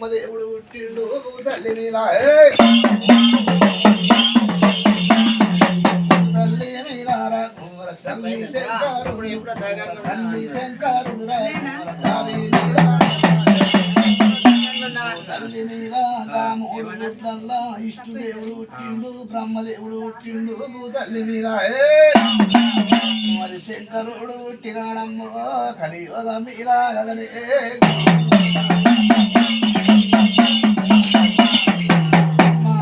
బ్రహ్మదేవుడు పుట్టిండు తల్లి మీద! తల్లి మీద తల్లి శంకరుడు తల్లి శంకరుడు మీద. తల్లి మీద రాముడు పుట్టల్లా ఇష్టుదేవుడు పుట్టిండు బ్రహ్మదేవుడు పుట్టిండు తల్లి మీద! మరి శంకరుడు పుట్టినాడమ్మో కలియుగ మీద కదలే.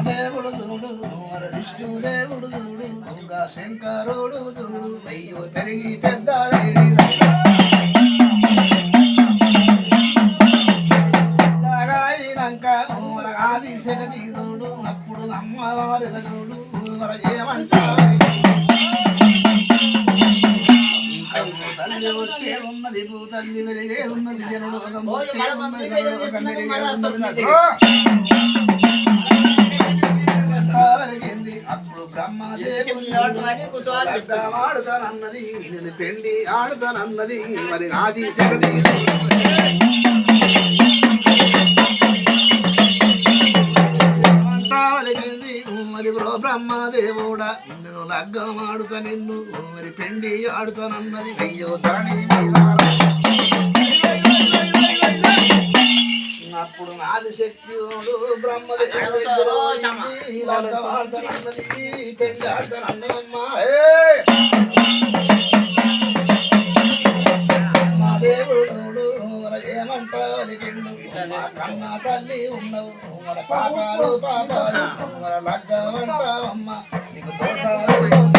దేవుడు శంకరుడు అయ్యో పెరిగి పెద్ద అప్పుడు అమ్మవారు ఏమంటారు ఉన్నది జనుడు ఒక మెరిగే ఉన్నది వెలిగింది. అప్పుడు బ్రహ్మదేవుని ఆడుతానన్నది నేను పెండి ఆడుతానన్నది మరి నాది శగతి వెలిగింది మరి బ్రో బ్రహ్మదేవుడా నేను లగ్గం ఆడుతా నిన్ను మరి పెండి ఆడుతానన్నది అయ్యో ధరణి అప్పుడు నాది శక్తియోడు బ్రహ్మదేవుడు లగ్గం ఆడుతానన్నది పెండి ఆడుతానన్నదమ్మా. ఏయ్! మా దేవుడు మా కన్న తల్లి ఉన్నవు. పాపాలు పాపాలు. మన లగ్గమంటావమ్మ నీకు దోషాలు.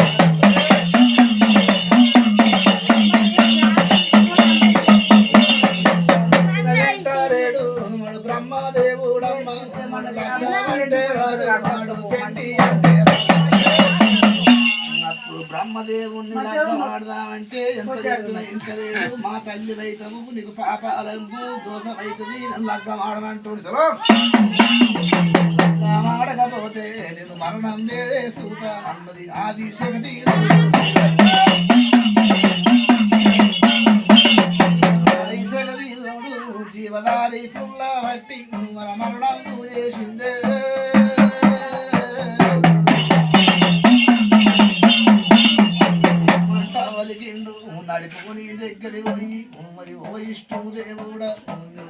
బ్రహ్మదేవుణ్ణి లగ్గం ఆడదామంటే ఎంత చెప్పిన ఇంటలేడు మా తల్లి వైతము నీకు పాపాలంబు దోషమైతుంది నన్ను లగ్గం ఆడనంటుంది చలో. లగ్గం ఆడకపోతే నేను మరణం వేసుతా అన్నది ఆది శక్తి ఆది శక్తి జీవదారి పుల్ల బట్టి మన మరణం చేసిందే. నడుపుకుని దగ్గరికి పోయి మరి ఓ ఇష్టం దేవుడా.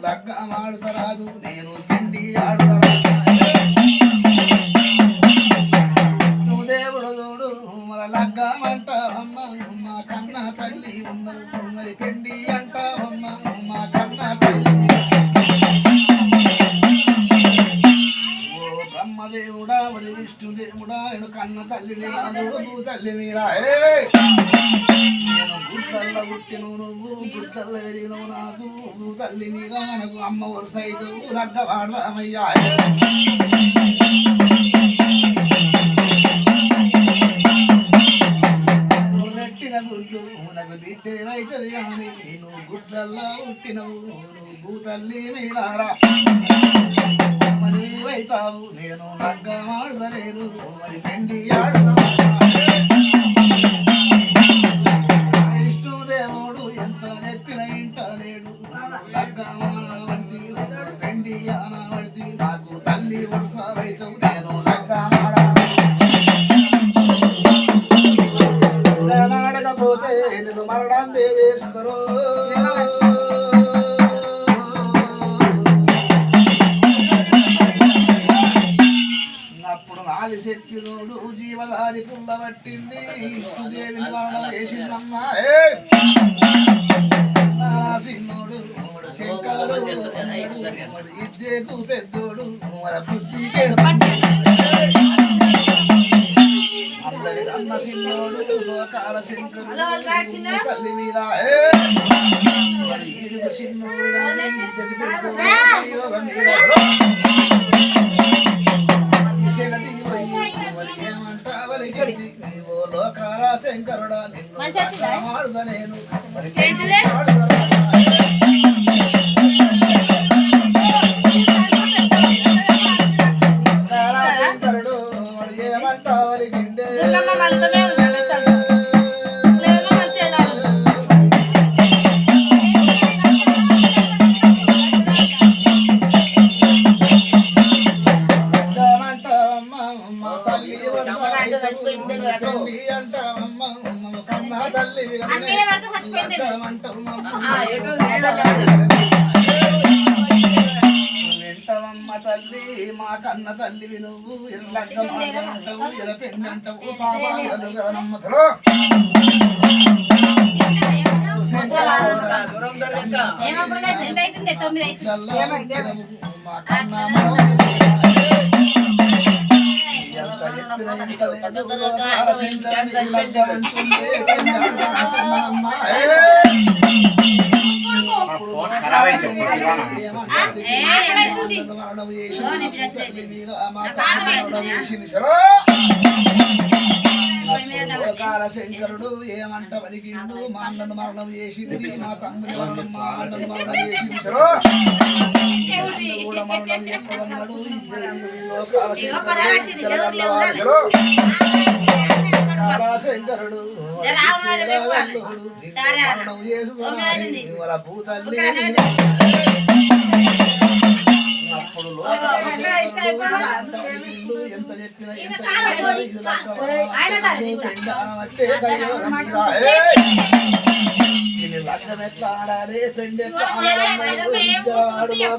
లగ్గం ఆడతరాదు నేను పిండి ఆడతరాదు నువ్వు దేవుడు చూడు మన లగ్గం అంటావమ్మ మా కన్న తల్లి ఉన్నవు మరి పిండి అంటావమ్మ. తల్లిని అందుకు తల్లి మీద. ఏయ్! నేను గుడ్డల్ల పుట్టిను నువ్వు గుడ్డల్ల వెళ్ళినవు నాకు. తల్లి మీద నాకు అమ్మ వరుస అయితే లగ్గ వాడదామయ్యా నువ్వు పెట్టిన గుడ్లు నాకు బిడ్డేమైతుంది కానీ నువ్వు గుడ్లల్లా పుట్టినవు భూతల్లి మీనారా మరి నీవైతావు నేను లగ్గ మరి పెండి ఆడతా ఎంత చెప్పిన ఇంట లేడు లగ్గమాడబడితి పెండి అనబడితి నాది శక్తిలోడు జీవదారి పుల్ల పట్టింది. ఇష్టుదేవిని వాళ్ళ వేసిందమ్మా. నారాసింహుడు శంకరుడు ఇద్దేకు పెద్దోడు మన బుద్ధికే అందరి అన్న సిన్నోడు లోకాల శంకరుడు తల్లి మీద. ఏయ్! మరి సిన్నోడు కానీ ఇద్దరి పెద్దోడు యోగం మీద నీవో లోకాల శంకరుడా నిన్ను నేను. ఏమంటావలి గిండే కన్న తల్లివి నువ్వు ఇర్లగ్గం అంటావు ఇర పెండి అంటావు పాపాలు నమ్మతలో ఏమప్పుడు ఎంత అవుతుంది తొమ్మిది అవుతుంది మా కన్న అంటావమ్మ. శంకరుడు ఏమంట పలికిండు మా అన్నను మరణం చేసింది మా తమ్ముని మరణం మా అన్నను మరణం చేసింది సరో. కూడా మరణం చెప్పదన్నాడు లోకాల శంకరుడు అప్పుడు ఎంత చెప్పినా ఎట్లా ఆడాలి? పెండి ఎట్లా ఇద్దరు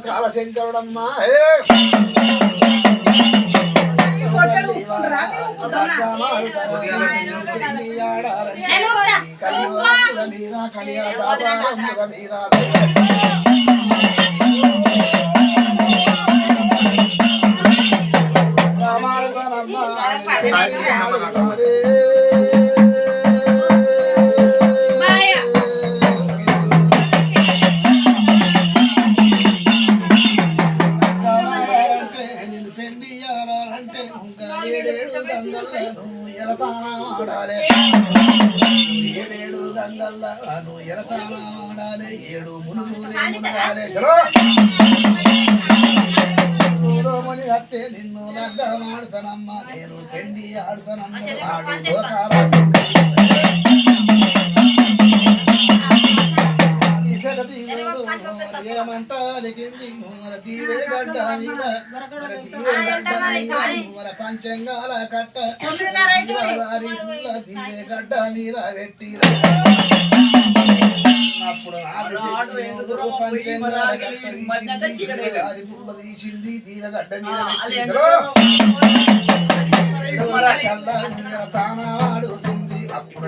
మీద మీద గంగల్లను ఎలతానాడాలి ఏడు దూరమని హత్తే నిన్ను లగ్గమాడుతానమ్మ నేను పెండి ఆడుతానమ్మ ఆడు ఏమంట మన దీవే గడ్డ మీద. మన దీవే గడ్డ మీద. మన పంచంగాల కట్ట. దీవే గడ్డ మీద పెట్టి అప్పుడు పంచంగాల కట్ట తీసింది, మీద అప్పుడు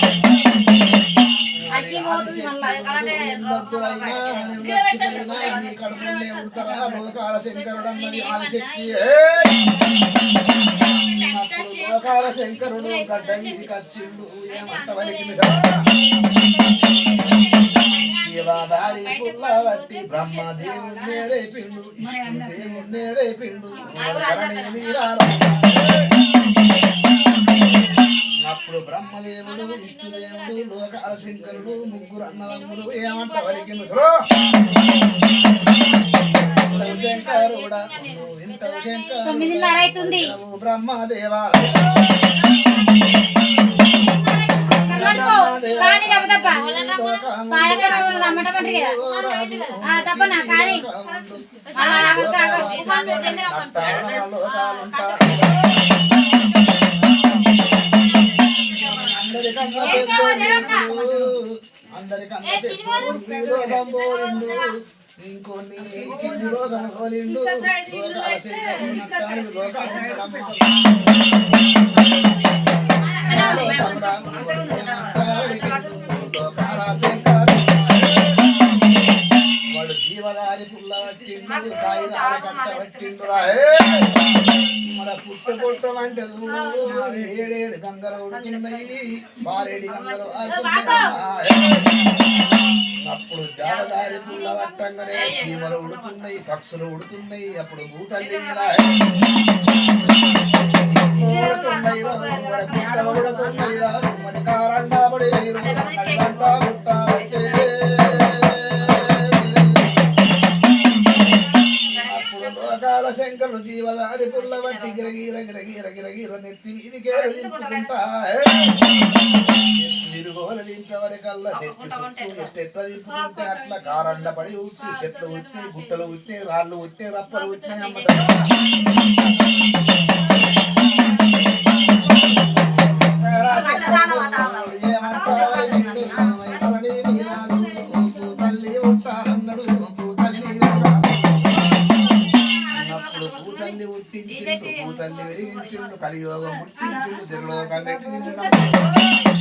మళ్ళా కరెంటే లోకాల శంకరుడన్నది ఆదిశక్తి లోకాల శంకరుడు గడ్డ మీది కచ్చిండు ఏమంట వలికి దేవాదారి పుల్ల బట్టి బ్రహ్మదేవుణ్ణే రేపిండు విష్ణుదేవుణ్ణే అప్పుడు బ్రహ్మదేవుడు విష్ణుదేవుడు లోకాల శంకరుడు ముగ్గురు అన్నదమ్ములు ఏమంట వలికిను శంకరుడా నువ్వు వింటవు శంకరుడా, తొమ్మిదిన్నర అవుతుంది బ్రహ్మదేవా. తప్పనా కానీ అలా ఆగదు ఆగదు. అందరికన్నా మీరు రంబోరిండు ఇంకొన్ని కింది రోగం కోలిండు మన పుట్టు పుట్టమంటే ఏడేడు గంగలు ఉడుతున్నాయి బారేడు గంగలు అప్పుడు జాలదారి పుల్ల పట్టంగానే చీమలు ఉడుతున్నాయి పక్షులు ఉడుతున్నాయి అప్పుడు భూతల్లి ఉడుతున్నాయి రా, మరి ఉడుతున్నాయి రా, దింపుకుంటా తిరుగోల దింపేవరి కల్లా నెత్తి చుట్టూ ఎట్టెట్ల దింపుకుంటే అట్లా కారండ పడి ఉట్టి చెట్లు ఉట్టి గుట్టలు ఉట్టి రాళ్ళు ఉట్టి రప్పలు ఉట్టి తల్లి. கலியோகம் முடிச்சு திருலோகம் வெற்றி